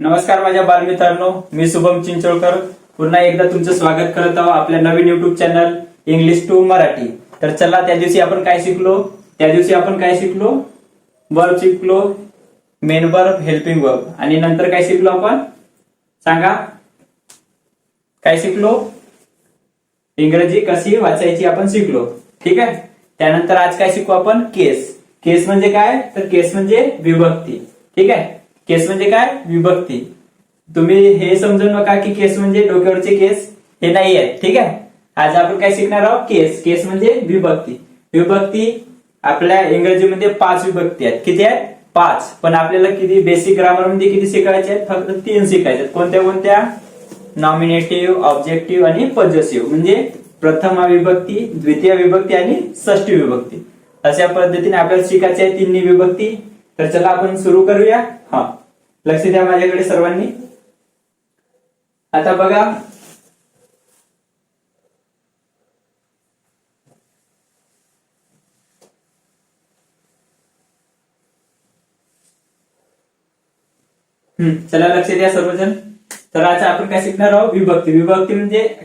नमस्कार माझ्या बालमित्रांनो मी शुभम चिंचोळकर. पुन्हा एकदा तुमचं स्वागत करत आहोत आपल्या नवीन YouTube channel English to Marathi तर चला त्या दिवशी आपण काय शिकलो? त्या दिवशी आपण काय शिकलो? वर्ब शिकलो मेन वर्ब हेल्पिंग वर्ब आणि नंतर काय शिकलो आपण? सांगा. काय शिकलो? इंग्रजी कशी वाचायची आपण शिकलो. ठीक आहे? त्यानंतर आज काय शिकू आपण? केस. केस म्हणजे काय? तर केस म्हणजे विभक्ती. ठीक आहे? केस म्हणजे काय? विभक्ती. तुम्ही हे समजून नका की केस म्हणजे डोक्यावरचे केस हे नाही आहेत ठीक आहे? आज आपण काय शिकणार आहोत? केस. केस म्हणजे विभक्ती. विभक्ती आपल्या इंग्रजीमध्ये पाच विभक्ती आहेत. किती आहेत? पाच. पण आपल्याला किती बेसिक ग्रामरमध्ये किती शिकायचे आहेत? फक्त तीन शिकायचे आहेत. कोणत्या कोणत्या? नॉमिनेटिव्ह ऑब्जेक्टिव्ह आणि पॉझिटिव्ह म्हणजे प्रथम विभक्ती द्वितीय विभक्ती आणि षष्टी विभक्ती. अशा पद्धतीने आपल्याला शिकायचे आहे तिन्ही विभक्ती. तर चला आपण सुरू करूया. हा. लक्ष द्या माझ्याकडे सर्वांनी. आता बघा. हम्म, चला लक्ष द्या सर्वजण. तर आज आपण काय शिकणार आहोत? विभक्ती. विभक्ती म्हणजे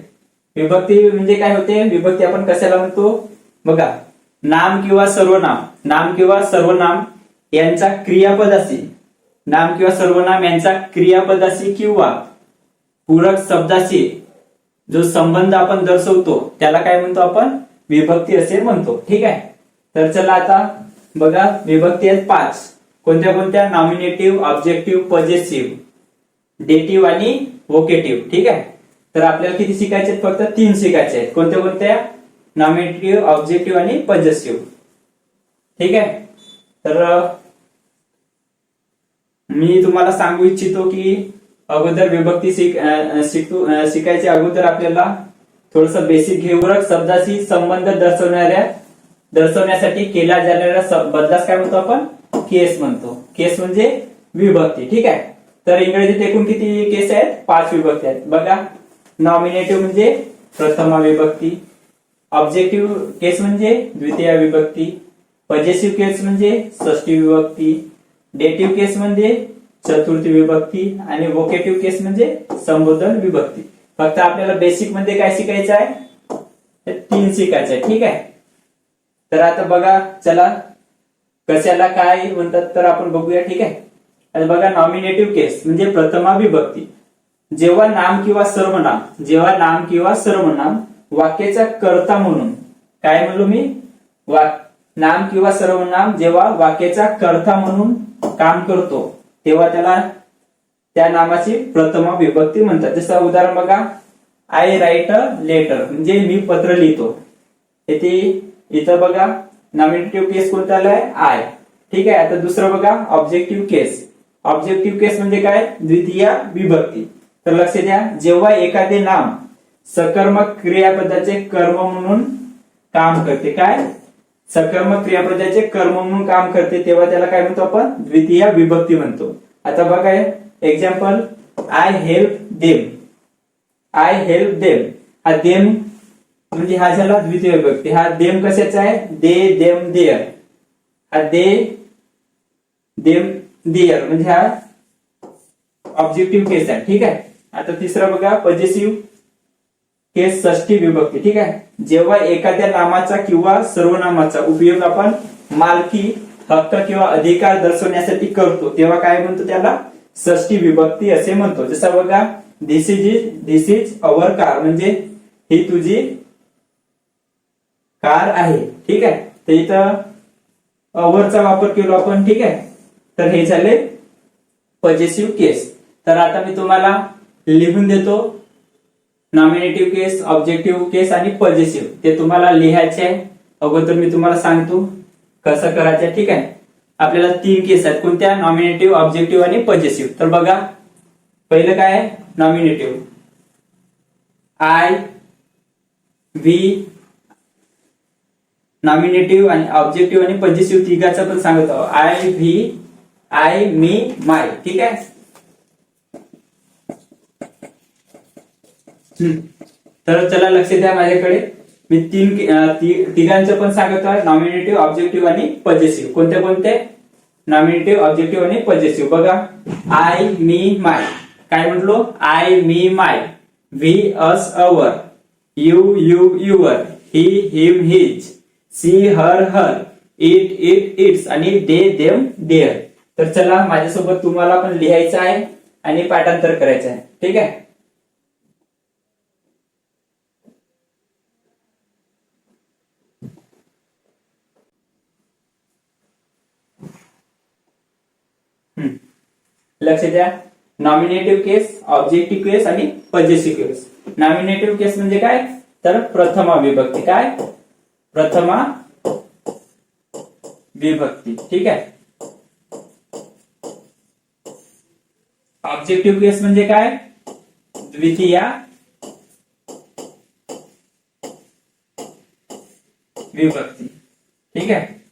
विभक्ती म्हणजे काय होते? विभक्ती आपण कशाला म्हणतो? बघा. नाम किंवा सर्वनाम. नाम किंवा सर्वनाम यांचा क्रियापद असेल नाम किंवा सर्वनाम यांचा क्रियापदाशी किंवा पूरक शब्दाशी जो संबंध आपण दर्शवतो त्याला काय म्हणतो आपण? विभक्ती असे म्हणतो. ठीक आहे? तर चला आता बघा विभक्ती आहेत पाच. कोणत्या कोणत्या? नॉमिनेटिव्ह ऑब्जेक्टिव्ह पॉझिटिव्ह डेटिव्ह आणि वोकेटिव्ह ठीक आहे? तर आपल्याला किती शिकायचे आहेत? फक्त तीन शिकायचे आहेत. कोणत्या कोणत्या? नॉमिनेटिव्ह ऑब्जेक्टिव्ह आणि पॉझिटिव्ह ठीक आहे? तर मी तुम्हाला सांगू इच्छितो की अगोदर विभक्ती शिक शिकू शिकायच्या अगोदर आपल्याला थोडस बेसिक घेऊरक शब्दाशी संबंध दर्शवणाऱ्या दर्शवण्यासाठी केला जाणाऱ्या बदलास काय म्हणतो आपण? केस म्हणतो. केस म्हणजे विभक्ती. ठीक आहे? तर इंग्रजीत एकूण किती केस आहेत? पाच विभक्ती आहेत. बघा. नॉमिनेटिव्ह म्हणजे प्रथम विभक्ती. ऑब्जेक्टिव्ह केस म्हणजे द्वितीय विभक्ती. पजेसिव्ह केस म्हणजे षष्टी विभक्ती. डेटिव्ह केस म्हणजे चतुर्थी विभक्ती आणि वोकेटिव्ह केस म्हणजे संबोधन विभक्ती. फक्त आपल्याला बेसिकमध्ये काय शिकायचं आहे? तीन शिकायचं आहे. ठीक आहे? तर आता बघा चला कशाला काय म्हणतात तर आपण बघूया. ठीक आहे? आता बघा नॉमिनेटिव्ह केस म्हणजे प्रथमा विभक्ती. जेव्हा नाम किंवा सर्वनाम जेव्हा नाम किंवा सर्वनाम वाक्याचा कर्ता म्हणून काय म्हणलो मी? वा नाम किंवा सर्वनाम जेव्हा वाक्याचा कर्ता म्हणून काम करतो तेव्हा त्याला त्या नामाची प्रथमा विभक्ती म्हणतात. जसं उदाहरण बघा आय राईट अ लेटर म्हणजे मी पत्र लिहितो. येथे इथं बघा नॉमिनेटिव्ह केस कोणता आलाय? आय ठीक आहे आता दुसरं बघा ऑब्जेक्टिव्ह केस ऑब्जेक्टिव्ह केस म्हणजे काय? द्वितीय विभक्ती. तर लक्ष द्या जेव्हा एखादे नाम सकर्मक क्रियापदाचे कर्म म्हणून काम करते काय? सकर्मक क्रियापदाचे कर्म म्हणून काम करते तेव्हा त्याला काय म्हणतो आपण? द्वितीय विभक्ती म्हणतो. आता बघा example I help them I help them हा देम म्हणजे हा झाला द्वितीय विभक्ती. हा देम कशाचा आहे? दे देम देअर हा दे देम देअर म्हणजे हा ऑब्जेक्टिव्ह केस आहे. ठीक आहे? आता तिसरा बघा पॉझिटिव्ह केस षष्टी विभक्ती ठीक आहे? जेव्हा एखाद्या नामाचा किंवा सर्वनामाचा उपयोग आपण मालकी हक्क किंवा अधिकार दर्शवण्यासाठी करतो तेव्हा काय म्हणतो त्याला? षष्टी विभक्ती असे म्हणतो. जसं बघा this is is this is our car म्हणजे ही तुझी कार आहे ठीक आहे? तर इथं अवरचा वापर केलो आपण ठीक आहे? तर हे झाले पजेसिव्ह केस तर आता मी तुम्हाला लिहून देतो. नॉमिनेटिव्ह केस ऑब्जेक्टिव्ह केस आणि पॉझिटिव्ह ते तुम्हाला लिहायचे आहे. अगोदर मी तुम्हाला सांगतो कसं करायचं ठीक आहे? आपल्याला तीन केस आहेत. कोणत्या? नॉमिनेटिव्ह ऑब्जेक्टिव्ह आणि पॉझिटिव्ह तर बघा पहिलं काय आहे? नॉमिनेटिव्ह आय व्ही नॉमिनेटिव्ह आणि ऑब्जेक्टिव्ह आणि पॉझिटिव्ह तिघाचं पण सांगत. आहोत I we I me my ठीक आहे? तर चला लक्ष द्या माझ्याकडे. मी तीन तिघांचं पण सांगत आहे. नॉमिनेटिव्ह ऑब्जेक्टिव्ह आणि पजेसिव्ह कोणते कोणते? नॉमिनेटिव्ह ऑब्जेक्टिव्ह आणि पजेसिव्ह बघा. आय मी माय काय म्हटलो? I me my we us our you you your he him his she her her it it its आणि दे देम देअर तर चला माझ्यासोबत तुम्हाला पण लिहायचं आहे आणि पाठांतर करायचं आहे. ठीक आहे? लक्ष द्या. नॉमिनेटिव्ह केस ऑब्जेक्टिव्ह केस आणि पजेसिव्ह केस नॉमिनेटिव्ह केस म्हणजे काय? तर प्रथमा विभक्ती. काय? प्रथमा विभक्ती. ठीक आहे? ऑब्जेक्टिव्ह केस म्हणजे काय? द्वितीया विभक्ती. ठीक आहे?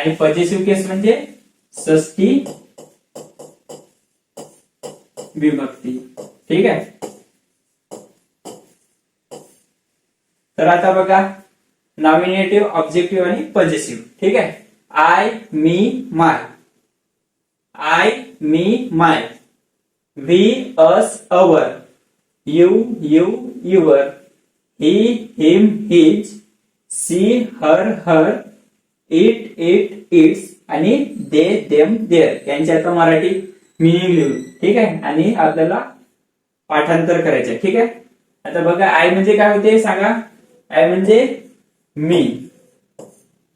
आणि पजेसिव्ह केस म्हणजे षष्टी विभक्ती. ठीक आहे? तर आता बघा नॉमिनेटिव्ह ऑब्जेक्टिव्ह आणि पजेसिव्ह ठीक आहे? I me my I me my we us our you you your he him his she her her it it its आणि दे देम देअर यांची आता मराठी मिनिंग लिहू ठीक आहे? आणि आपल्याला पाठांतर करायचं ठीक आहे? आता बघा आय म्हणजे काय होते? सांगा. आय म्हणजे मी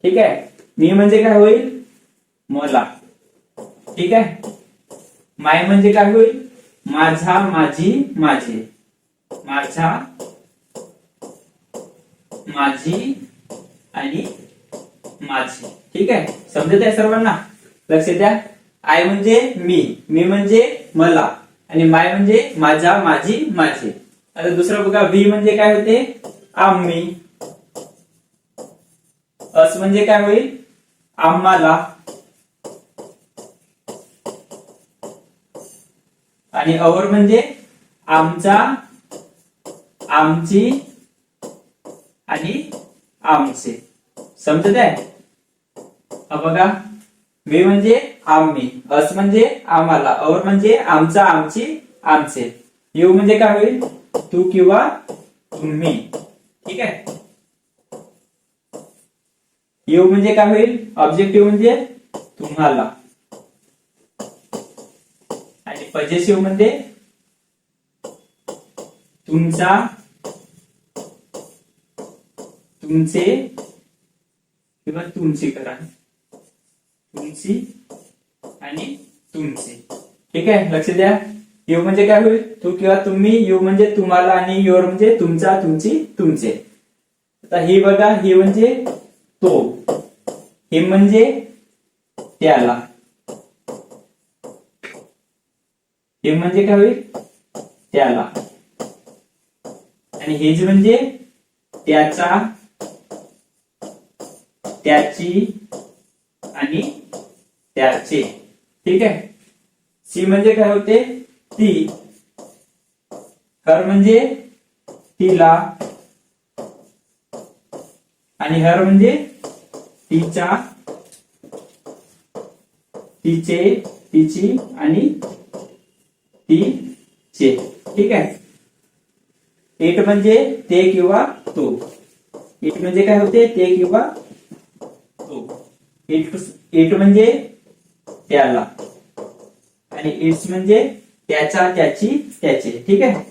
ठीक आहे? मी म्हणजे काय होईल? मला. ठीक आहे? माय म्हणजे काय होईल? माझा माझी माझे. माझा माझी आणि माझी. ठीक आहे? समजत आहे सर्वांना? लक्ष द्या. आय म्हणजे मी. मी म्हणजे मला. आणि माय म्हणजे माझा माझी माझे. आता दुसरं बघा. व्ही म्हणजे काय होते? आम्ही. अस म्हणजे काय होईल? आम्हाला. आणि अवर म्हणजे आमचा आमची आणि आमचे. समजत आहे? बघा. मी म्हणजे आम्ही अस म्हणजे आम्हाला अवर म्हणजे आमचा आमची आमचे. यू म्हणजे काय होईल? तू किंवा तुम्ही. ठीक आहे? येऊ म्हणजे काय होईल? ऑब्जेक्टिव्ह म्हणजे तुम्हाला. आणि पजेसिव्ह म्हणजे तुमचा तुमचे किंवा तुमची करा. तुमची आणि तुमची. ठीक आहे? लक्ष द्या. यू म्हणजे काय होईल? तू किंवा तुम्ही यू म्हणजे तुम्हाला आणि युअर म्हणजे तुमचा तुमची तुमचे. आता ही बघा ही म्हणजे तो. हे म्हणजे त्याला. हे म्हणजे काय होईल? त्याला. आणि हेज म्हणजे त्याचा त्याची आणि त्याचे. ठीक आहे? सी म्हणजे काय होते? ती. हर म्हणजे तिला. आणि हर म्हणजे तिच्या. तिचे तिची आणि तिचे. ठीक आहे? एट म्हणजे ते किंवा तो. एट म्हणजे काय होते? ते किंवा इट इट म्हणजे त्याला. आणि इट्स म्हणजे त्याचा त्याची त्याचे. ठीक आहे?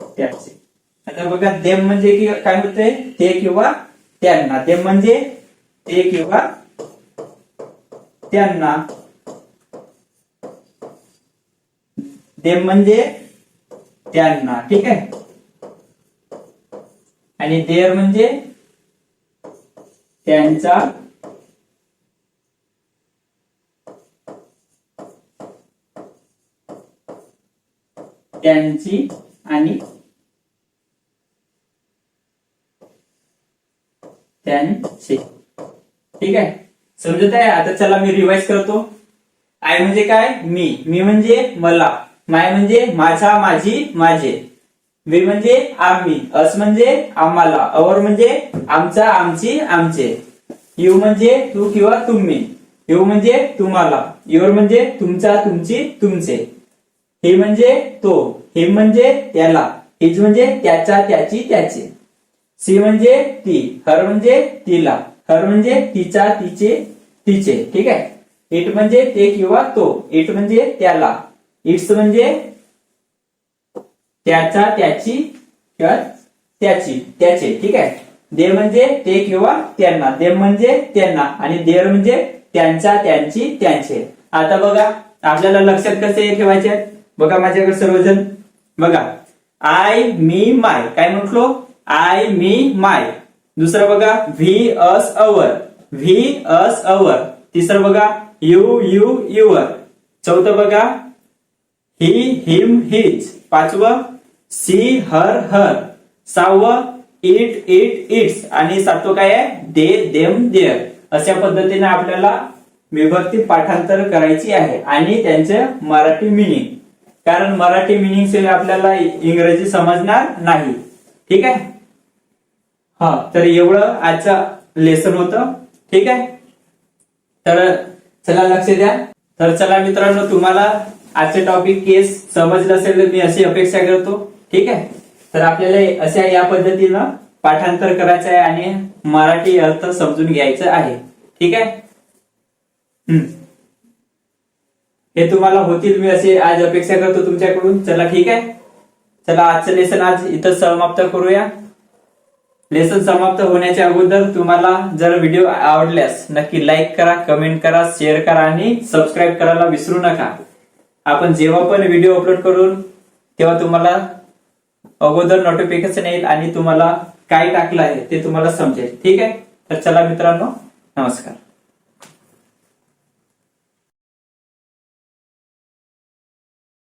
त्याचे. आता बघा देम म्हणजे की काय होते ते किंवा त्यांना. देम म्हणजे ते किंवा त्यांना. देम म्हणजे त्यांना. ठीक आहे? आणि देअर म्हणजे त्यांचा त्यांची आणि त्यांचे. ठीक आहे? समजत आहे? आता चला मी रिवाइज करतो. आय म्हणजे काय? मी. मी म्हणजे मला. माय म्हणजे माझा माझी माझे. वी म्हणजे आम्ही अस म्हणजे आम्हाला अवर म्हणजे आमचा आमची आमचे. यू म्हणजे तू किंवा तुम्ही. यू म्हणजे तुम्हाला. युअर म्हणजे तुमचा तुमची तुमचे. हे म्हणजे तो. हे म्हणजे त्याला. हिज म्हणजे त्याचा त्याची त्याचे. सी म्हणजे ती. हर म्हणजे तिला. हर म्हणजे तिचा तिचे तिचे. ठीक आहे? इट म्हणजे ते किंवा तो. इट म्हणजे त्याला. इट्स म्हणजे त्याचा त्याची त्याची त्याचे ठीक आहे? दे म्हणजे ते किंवा त्यांना दे म्हणजे त्यांना आणि देर म्हणजे त्यांचा त्यांची त्यांचे. आता बघा आपल्याला लक्षात कसे ठेवायचे? आहेत? बघा माझ्याकडे सर्वजण. बघा. आय मी माय काय म्हटलो? आय मी माय दुसरं बघा. We us our we us our तिसरं बघा. यू यू युअर चौथं बघा. ही हिम हिज पाचवं. She her her. सहावं इट इट इट्स. आणि सातवं काय आहे? They them their. अशा पद्धतीने आपल्याला विभक्ती पाठांतर करायची आहे. आणि त्यांचे मराठी मिनिंग कारण मराठी मिनिंग शिवाय आपल्याला इंग्रजी समजणार नाही. ठीक आहे? हा तर एवढं आजचं लेसन होतं. ठीक आहे? तर चला लक्ष द्या. तर चला मित्रांनो तुम्हाला आजचे टॉपिक केस समजलं असेल तर मी अशी अपेक्षा करतो. ठीक आहे? तर आपल्याला अशा या पद्धतीनं पाठांतर करायचं आहे आणि मराठी अर्थ समजून घ्यायचं आहे. ठीक आहे? हम्म. हे तुम्हाला होतील मी असे आज अपेक्षा करतो तुमच्याकडून. चला ठीक आहे? चला आजचं लेसन आज इथं समाप्त करूया. लेसन समाप्त होण्याच्या अगोदर तुम्हाला जर व्हिडिओ आवडल्यास नक्की लाईक करा कमेंट करा शेअर करा आणि सबस्क्राईब करायला विसरू नका. आपण जेव्हा पण व्हिडिओ अपलोड करून तेव्हा तुम्हाला अगोदर नोटिफिकेशन येईल आणि तुम्हाला काय टाकलं आहे ते तुम्हाला समजेल. ठीक आहे? तर चला मित्रांनो नमस्कार.